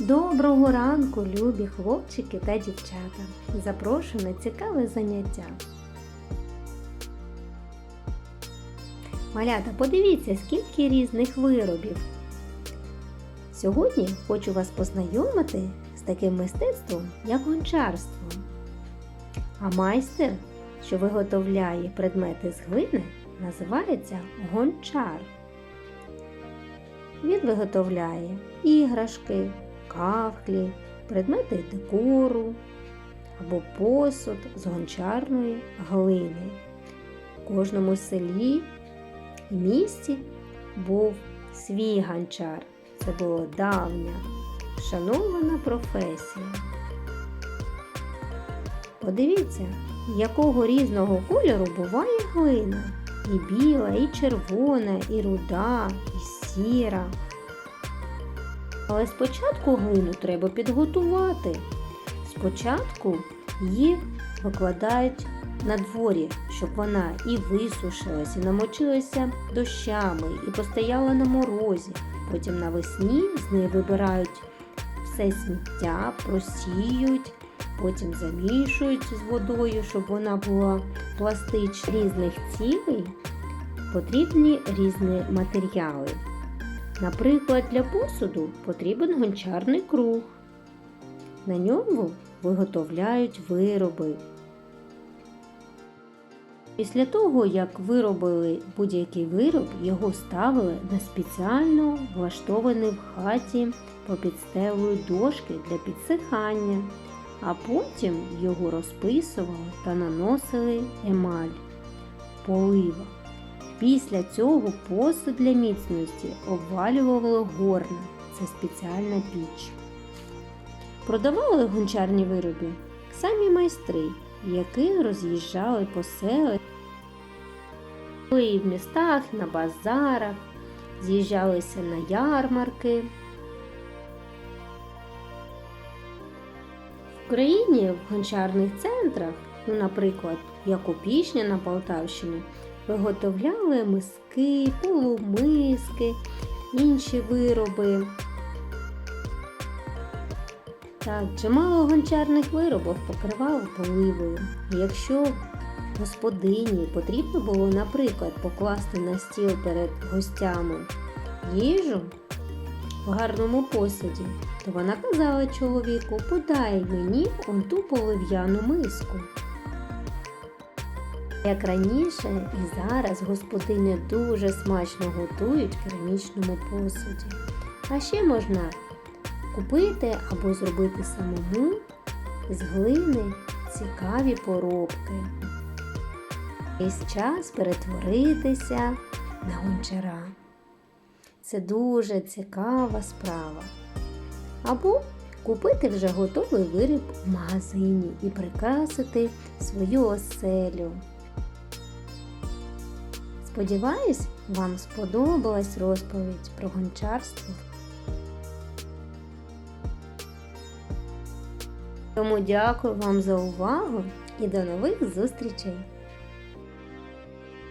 Доброго ранку, любі хлопчики та дівчата. Запрошую на цікаве заняття. Малята, подивіться, скільки різних виробів. Сьогодні хочу вас познайомити з таким мистецтвом, як гончарство. А майстер, що виготовляє предмети з глини, називається гончар. Він виготовляє іграшки, кахлі, предмети декору або посуд з гончарної глини. В кожному селі і місті був свій гончар. Це була давня, шанована професія. Подивіться, якого різного кольору буває глина. І біла, і червона, і руда, і сіра. Але спочатку глину треба підготувати. Спочатку її викладають на дворі, щоб вона і висушилась, і намочилася дощами, і постояла на морозі. Потім навесні з неї вибирають все сміття, просіють, потім замішують з водою, щоб вона була пластич різних цілей. Потрібні різні матеріали. Наприклад, для посуду потрібен гончарний круг. На ньому виготовляють вироби. Після того, як виробили будь-який вироб, його ставили на спеціально влаштовані в хаті попід стелою дошки для підсихання, а потім його розписували та наносили емаль, полива. Після цього посуд для міцності обвалювали горна. Це спеціальна піч. Продавали гончарні вироби самі майстри, які роз'їжджали по селах і в містах, на базарах, з'їжджалися на ярмарки. В Україні в гончарних центрах, ну, наприклад, як у Пішня на Полтавщині, виготовляли миски, полумиски, інші вироби. Так, чимало гончарних виробів покривали поливою. Якщо господині потрібно було, наприклад, покласти на стіл перед гостями їжу в гарному посуді, то вона казала чоловіку, подай мені ту полив'яну миску. Як раніше і зараз господині дуже смачно готують в керамічному посуді. А ще можна купити або зробити самому з глини цікаві поробки. Ось час перетворитися на гончара. Це дуже цікава справа. Або купити вже готовий виріб в магазині і прикрасити свою оселю. Сподіваюсь, вам сподобалась розповідь про гончарство. Тому дякую вам за увагу і до нових зустрічей!